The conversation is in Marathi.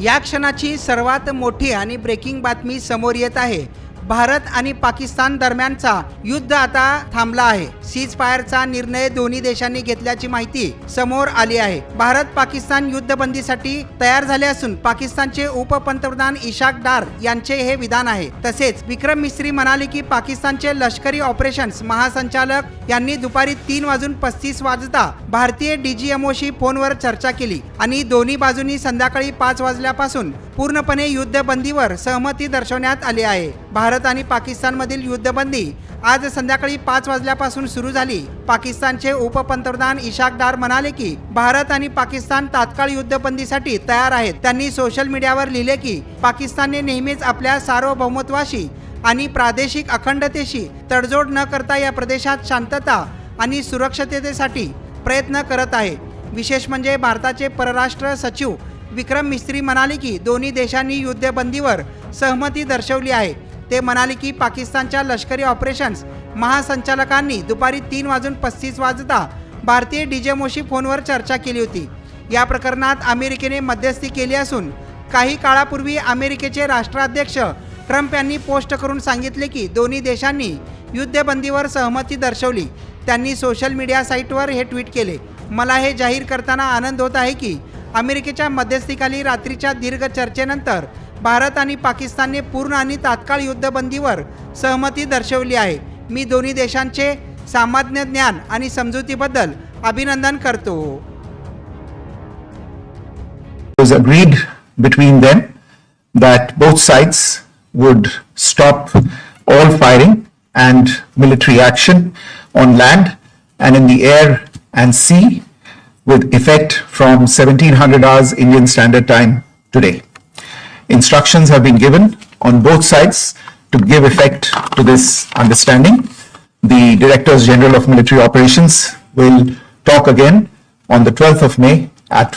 या क्षणाची सर्वात मोठी आणि ब्रेकिंग बातमी समोर येत आहे. भारत आणि पाकिस्तान दरम्यानचा युद्ध आता थांबला आहे. सीज फायरचा निर्णय दोन्ही देशांनी घेतल्याची माहिती समोर आली आहे. भारत पाकिस्तान युद्धबंदीसाठी तयार झाले असून पाकिस्तानचे उपपंतप्रधान इशाक डार यांचे हे विधान आहे. तसेच विक्रम मिस्त्री म्हणाले की पाकिस्तानचे लष्करी ऑपरेशन्स महासंचालक यांनी दुपारी तीन वाजून पस्तीस वाजता भारतीय डीजीएमओशी फोनवर चर्चा केली आणि दोन्ही बाजूंनी संध्याकाळी पाच वाजल्यापासून पूर्णपणे युद्धबंदीवर सहमती दर्शवण्यात आली आहे. भारत आणि पाकिस्तानमधील युद्धबंदी आज संध्याकाळी पाच वाजल्यापासून सुरू झाली. पाकिस्तानचे उपपंतप्रधान इशाक डार म्हणाले की भारत आणि पाकिस्तान तात्काळ युद्धबंदीसाठी तयार आहेत. त्यांनी सोशल मीडियावर लिहिले की पाकिस्तानने नेहमीच आपल्या सार्वभौमत्वाशी आणि प्रादेशिक अखंडतेशी तडजोड न करता या प्रदेशात शांतता आणि सुरक्षिततेसाठी प्रयत्न करत आहे. विशेष म्हणजे भारताचे परराष्ट्र सचिव विक्रम मिस्त्री म्हणाले की दोन्ही देशांनी युद्धबंदीवर सहमती दर्शवली आहे. ते म्हणाले की पाकिस्तानच्या लष्करी ऑपरेशन्स महासंचालकांनी दुपारी तीन वाजून पस्तीस वाजता भारतीय डीजेमोशी फोनवर चर्चा केली होती. या प्रकरणात अमेरिकेने मध्यस्थी केली असून काही काळापूर्वी अमेरिकेचे राष्ट्राध्यक्ष ट्रम्प यांनी पोस्ट करून सांगितले की दोन्ही देशांनी युद्धबंदीवर सहमती दर्शवली. त्यांनी सोशल मीडिया साईटवर हे ट्विट केले. मला हे जाहीर करताना आनंद होत आहे की अमेरिकेच्या मध्यस्थीखाली रात्रीच्या दीर्घ चर्चेनंतर भारत आणि पाकिस्तानने पूर्ण आणि तात्काळ युद्धबंदीवर सहमती दर्शवली आहे. मी दोन्ही देशांचे सामान्य ज्ञान आणि समजुतीबद्दल अभिनंदन करतो. It was agreed between them that both sides would stop all firing and military action on land and in the air and sea. With effect from 1700 hours Indian Standard Time today. Instructions have been given on both sides to give effect to this understanding. The Directors General of Military Operations will talk again on the 12th of May at